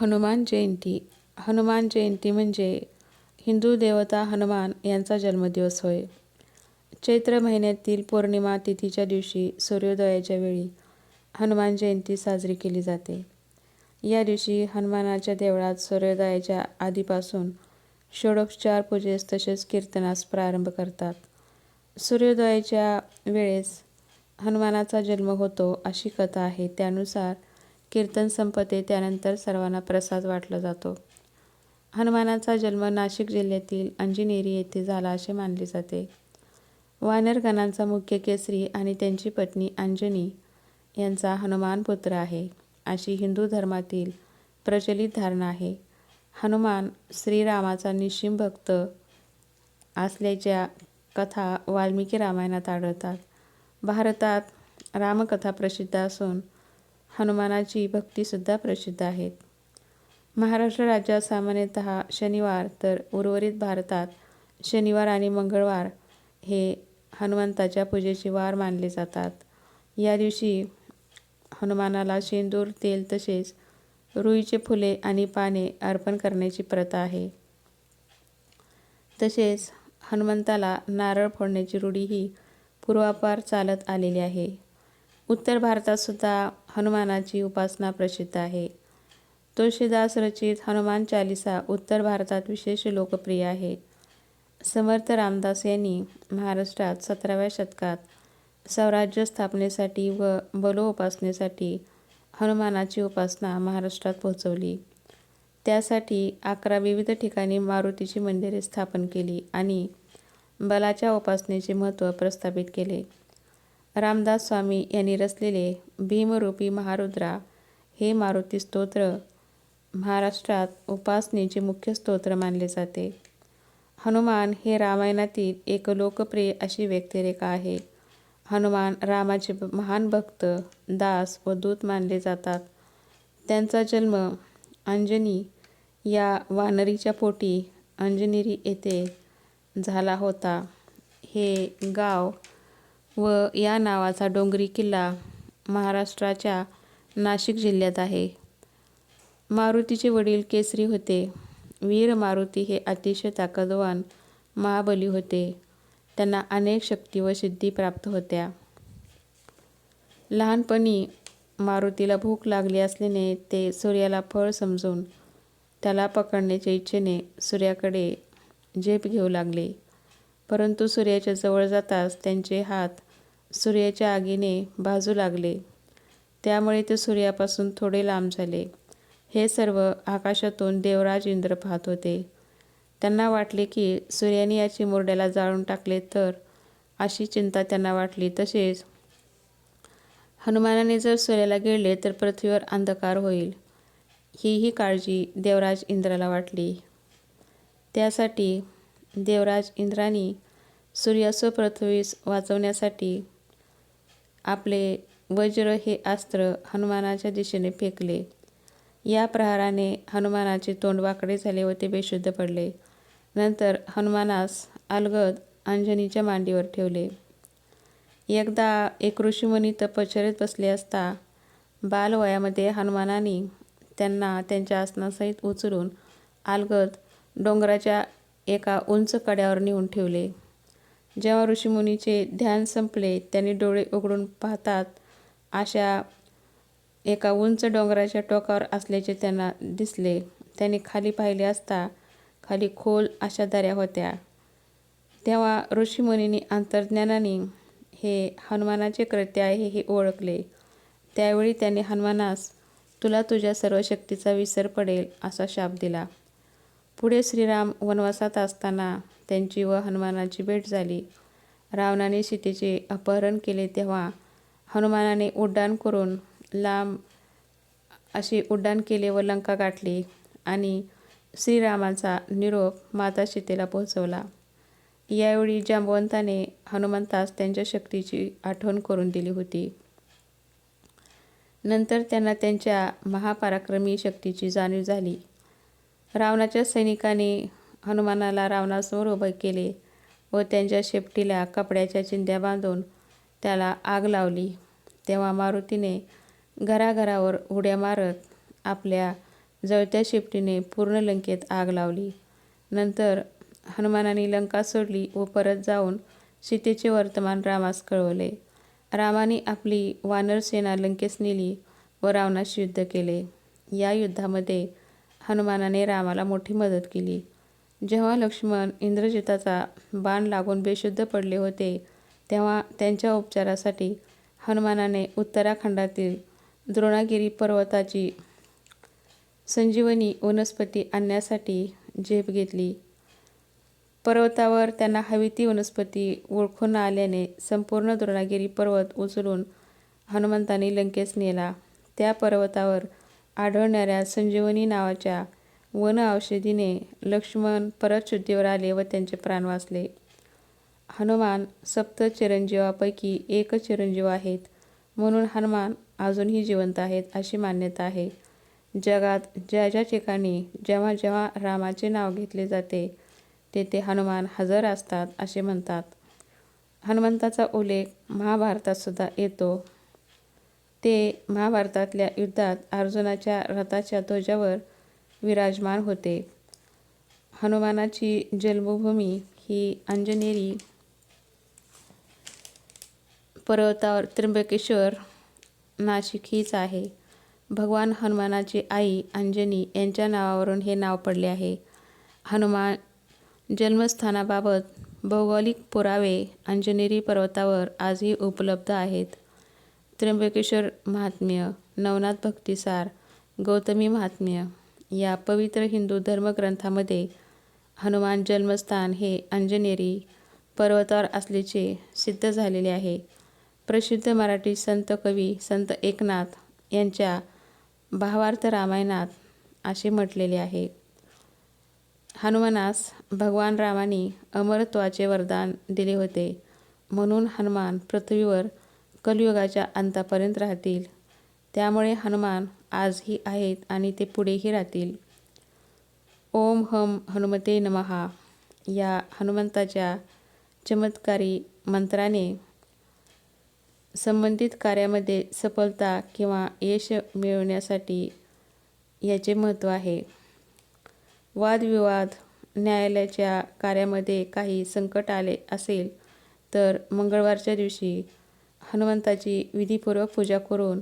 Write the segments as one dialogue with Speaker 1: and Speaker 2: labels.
Speaker 1: हनुमान जयंती हनुमान जयंती म्हणजे हिंदू देवता हनुमान यांचा जन्मदिवस होय चैत्र महिन्यातील पौर्णिमा तिथीच्या दिवशी सूर्योदयाच्या वेळी हनुमान जयंती साजरी केली जाते या दिवशी हनुमानाच्या देवळात सूर्योदयाच्या आधीपासून षोडोपचार पूजेस तसेच कीर्तनास प्रारंभ करतात सूर्योदयाच्या वेळेस हनुमानाचा जन्म होतो अशी कथा आहे त्यानुसार कीर्तन संपते त्यानंतर सर्वांना प्रसाद वाटला जातो हनुमानाचा जन्म नाशिक जिल्ह्यातील अंजिनेरी येथे झाला असे मानले जाते वानरगणांचा मुख्य केसरी आणि त्यांची पत्नी अंजनी यांचा हनुमान पुत्र आहे अशी हिंदू धर्मातील प्रचलित धारणा आहे हनुमान श्रीरामाचा निशिम भक्त असल्याच्या कथा वाल्मिकी रामायणात आढळतात भारतात रामकथा प्रसिद्ध असून हनुमानाची भक्तीसुद्धा प्रसिद्ध आहेत महाराष्ट्र राज्यात सामान्यत शनिवार तर उर्वरित भारतात शनिवार आणि मंगळवार हे हनुमंताच्या पूजेचे वार मानले जातात या दिवशी हनुमानाला शेंदूर तेल तसेच रुईचे फुले आणि पाने अर्पण करण्याची प्रथा आहे तसेच हनुमंताला नारळ फोडण्याची रूढी ही पूर्वापार चालत आलेली आहे उत्तर भारतातसुद्धा हनुमानाची उपासना प्रसिद्ध आहे तुळशीदास रचित हनुमान चालिसा उत्तर भारतात विशेष लोकप्रिय आहे समर्थ रामदास यांनी महाराष्ट्रात सतराव्या शतकात स्वराज्य स्थापनेसाठी व बलो उपासनेसाठी हनुमानाची उपासना महाराष्ट्रात पोहोचवली त्यासाठी अकरा विविध ठिकाणी मारुतीची मंदिरे स्थापन केली आणि बलाच्या उपासनेचे महत्त्व प्रस्थापित केले रामदास स्वामी यांनी रचलेले भीमरूपी महारुद्रा हे मारुती स्तोत्र महाराष्ट्रात उपासनेचे मुख्य स्तोत्र मानले जाते हनुमान हे रामायणातील एक लोकप्रिय अशी व्यक्तिरेखा आहे हनुमान रामाचे महान भक्त दास व दूत मानले जातात त्यांचा जन्म अंजनी या वानरीच्या पोटी अंजनेरी येथे झाला होता हे गाव व या नावाचा डोंगरी किल्ला महाराष्ट्राच्या नाशिक जिल्ह्यात आहे मारुतीचे वडील केसरी होते वीर मारुती हे अतिशय ताकदवान महाबली होते त्यांना अनेक शक्ती व सिद्धी प्राप्त होत्या लहानपणी मारुतीला भूक लागली असल्याने ते सूर्याला फळ समजून त्याला पकडण्याच्या इच्छेने सूर्याकडे झेप घेऊ लागले परंतु सूर्याच्या जवळ जाताच त्यांचे हात सूर्याच्या आगीने भाजू लागले त्यामुळे ते सूर्यापासून थोडे लांब झाले हे सर्व आकाशातून देवराज इंद्र पाहत होते त्यांना वाटले की सूर्याने याची चिमुरड्याला जाळून टाकले तर अशी चिंता त्यांना वाटली तसेच हनुमानाने जर सूर्याला गेले तर पृथ्वीवर अंधकार होईल हीही काळजी देवराज इंद्राला वाटली त्यासाठी देवराज इंद्राने सूर्यास पृथ्वीस वाचवण्यासाठी आपले वज्र हे अस्त्र हनुमानाच्या दिशेने फेकले या प्रहाराने हनुमानाचे तोंड वाकडे झाले व ते बेशुद्ध पडले नंतर हनुमानास अलगद अंजनीच्या मांडीवर ठेवले एकदा एक ऋषीमुनी तपश्चर्येत बसले असता बालवयामध्ये हनुमानाने त्यांना त्यांच्या आसनासहित उचलून अलगद डोंगराच्या एका उंच कड्यावर नेऊन ठेवले जेव्हा ऋषीमुनीचे ध्यान संपले त्यांनी डोळे उघडून पाहतात अशा एका उंच डोंगराच्या टोकावर असल्याचे त्यांना दिसले त्यांनी खाली पाहिले असता खाली खोल अशा दऱ्या होत्या तेव्हा ऋषीमुनीने अंतर्ज्ञानाने हे हनुमानाचे कृत्य आहे हे ओळखले त्यावेळी त्याने हनुमानास तुला तुझ्या सर्व शक्तीचा विसर पडेल असा शाप दिला पुढे श्रीराम वनवासात असताना त्यांची व हनुमानाची भेट झाली रावणाने सीतेचे अपहरण केले तेव्हा हनुमानाने उड्डाण करून लांब अशी उड्डाण केले व लंका गाठली आणि श्रीरामाचा निरोप माता सीतेला पोहोचवला यावेळी जांबवंताने हनुमंतास त्यांच्या शक्तीची आठवण करून दिली होती नंतर त्यांना त्यांच्या महापराक्रमी शक्तीची जाणीव झाली रावणाच्या सैनिकांनी हनुमानाला रावणासमोर उभे केले व त्यांच्या शेपटीला कपड्याच्या चिंध्या बांधून त्याला आग लावली तेव्हा मारुतीने घराघरावर उड्या मारत आपल्या जळत्या शेपटीने पूर्ण लंकेत आग लावली नंतर हनुमानाने लंका सोडली व परत जाऊन सीतेचे वर्तमान रामास कळवले रामाने आपली वानरसेना लंकेस नेली व रावणाशी युद्ध केले या युद्धामध्ये हनुमानाने रामाला मोठी मदत केली जेव्हा लक्ष्मण इंद्रजिताचा बाण लागून बेशुद्ध पडले होते तेव्हा त्यांच्या उपचारासाठी हनुमानाने उत्तराखंडातील द्रोणागिरी पर्वताची संजीवनी वनस्पती आणण्यासाठी झेप घेतली पर्वतावर त्यांना हवी ती वनस्पती ओळखून आल्याने संपूर्ण द्रोणागिरी पर्वत उचलून हनुमंतांनी लंकेस नेला त्या पर्वतावर आढळणाऱ्या संजीवनी नावाच्या वन औषधीने लक्ष्मण परत शुद्धीवर आले व त्यांचे प्राण वाचले हनुमान सप्त चिरंजीवापैकी एक चिरंजीव आहेत म्हणून हनुमान अजूनही जिवंत आहेत अशी मान्यता आहे जगात ज्या ज्या ठिकाणी जेव्हा जेव्हा रामाचे नाव घेतले जाते तेथे हनुमान हजर असतात असे म्हणतात हनुमंताचा उल्लेख महाभारतात सुद्धा येतो ते महाभारतातल्या युद्धात अर्जुनाच्या रथाच्या ध्वजावर विराजमान होते हनुमानाची जन्मभूमी ही अंजनेरी पर्वतावर त्र्यंबकेश्वर नाशिक हीच आहे भगवान हनुमानाची आई अंजनी यांच्या नावावरून हे नाव पडले आहे हनुमान जन्मस्थानाबाबत भौगोलिक पुरावे अंजनेरी पर्वतावर आजही उपलब्ध आहेत त्र्यंबकेश्वर महात्म्य नवनाथ भक्तिसार गौतमी महात्म्य या पवित्र हिंदू धर्मग्रंथामध्ये हनुमान जन्मस्थान हे अंजनेरी पर्वतावर असल्याचे सिद्ध झालेले आहे प्रसिद्ध मराठी संत कवी संत एकनाथ यांच्या भावार्थ रामायणात असे म्हटलेले आहे हनुमानास भगवान रामाने अमरत्वाचे वरदान दिले होते म्हणून हनुमान पृथ्वीवर कलियुगाच्या अंतापर्यंत राहतील त्यामुळे हनुमान आजही आहेत आणि ते पुढेही राहतील ओम हम हनुमते नमहा या हनुमंताच्या चमत्कारी मंत्राने संबंधित कार्यामध्ये सफलता किंवा यश मिळवण्यासाठी याचे महत्त्व आहे वादविवाद न्यायालयाच्या कार्यामध्ये काही संकट आले असेल तर मंगळवारच्या दिवशी हनुमंताची विधीपूर्वक पूजा करून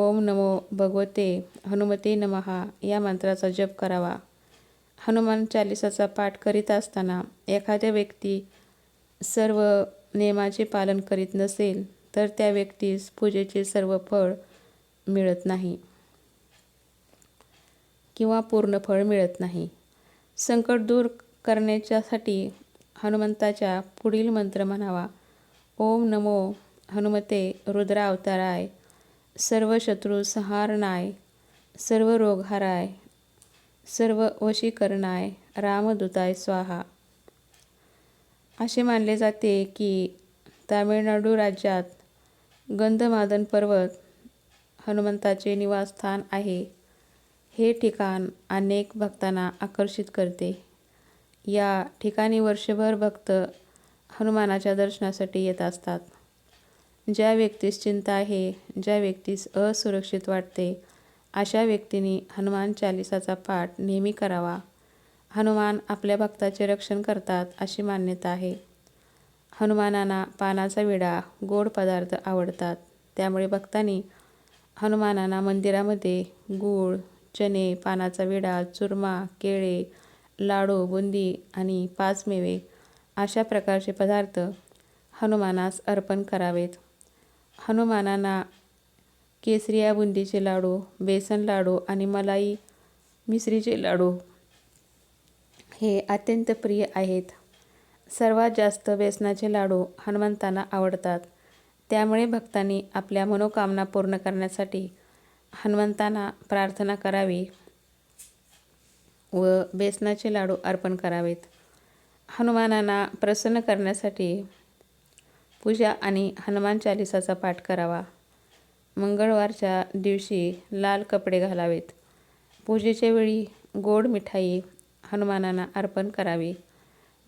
Speaker 1: ओम नमो भगवते हनुमते नमहा या मंत्राचा जप करावा हनुमान चालिसाचा पाठ करीत असताना एखाद्या व्यक्ती सर्व नियमाचे पालन करीत नसेल तर त्या व्यक्तीस पूजेचे सर्व फळ मिळत नाही किंवा पूर्ण फळ मिळत नाही संकट दूर करण्याच्यासाठी हनुमंताच्या पुढील मंत्र म्हणावा ओम नमो हनुमते रुद्रावताराय सर्व शत्रू संहारणाय सर्व रोगहाराय सर्व वशीकरणाय रामदूताय स्वाहा असे मानले जाते की तामिळनाडू राज्यात गंधमादन पर्वत हनुमंताचे निवासस्थान आहे हे ठिकाण अनेक भक्तांना आकर्षित करते या ठिकाणी वर्षभर भक्त हनुमानाच्या दर्शनासाठी येत असतात ज्या व्यक्तीस चिंता आहे ज्या व्यक्तीस असुरक्षित वाटते अशा व्यक्तींनी हनुमान चालिसाचा पाठ नेहमी करावा हनुमान आपल्या भक्ताचे रक्षण करतात अशी मान्यता आहे हनुमानांना पानाचा विडा गोड पदार्थ आवडतात त्यामुळे भक्तांनी हनुमानांना मंदिरामध्ये गूळ चणे पानाचा विडा चुरमा केळे लाडू बुंदी आणि पाचमेवे अशा प्रकारचे पदार्थ हनुमानास अर्पण करावेत हनुमानांना केसरिया बुंदीचे लाडू बेसन लाडू आणि मलाई मिसरीचे लाडू हे अत्यंत प्रिय आहेत सर्वात जास्त बेसनाचे लाडू हनुमंतांना आवडतात त्यामुळे भक्तांनी आपल्या मनोकामना पूर्ण करण्यासाठी हनुमंतांना प्रार्थना करावी व बेसनाचे लाडू अर्पण करावेत हनुमानांना प्रसन्न करण्यासाठी पूजा आणि हनुमान चालिसाचा पाठ करावा मंगळवारच्या दिवशी लाल कपडे घालावेत पूजेच्या वेळी गोड मिठाई हनुमानांना अर्पण करावी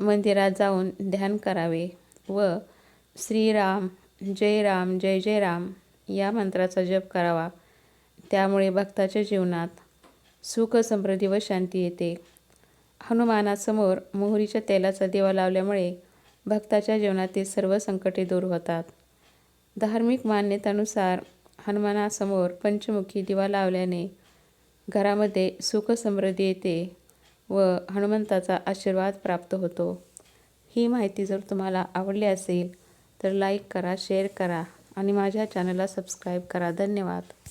Speaker 1: मंदिरात जाऊन ध्यान करावे व श्रीराम जय राम जय जय राम या मंत्राचा जप करावा त्यामुळे भक्ताच्या जीवनात सुख समृद्धी व शांती येते हनुमानासमोर मोहरीच्या तेलाचा दिवा लावल्यामुळे भक्ताच्या जीवनातील सर्व संकटे दूर होतात धार्मिक मान्यतानुसार हनुमानासमोर पंचमुखी दिवा लावल्याने घरामध्ये सुखसमृद्धी येते व हनुमंताचा आशीर्वाद प्राप्त होतो ही माहिती जर तुम्हाला आवडली असेल तर लाईक करा शेअर करा आणि माझ्या चॅनलला सबस्क्राईब करा धन्यवाद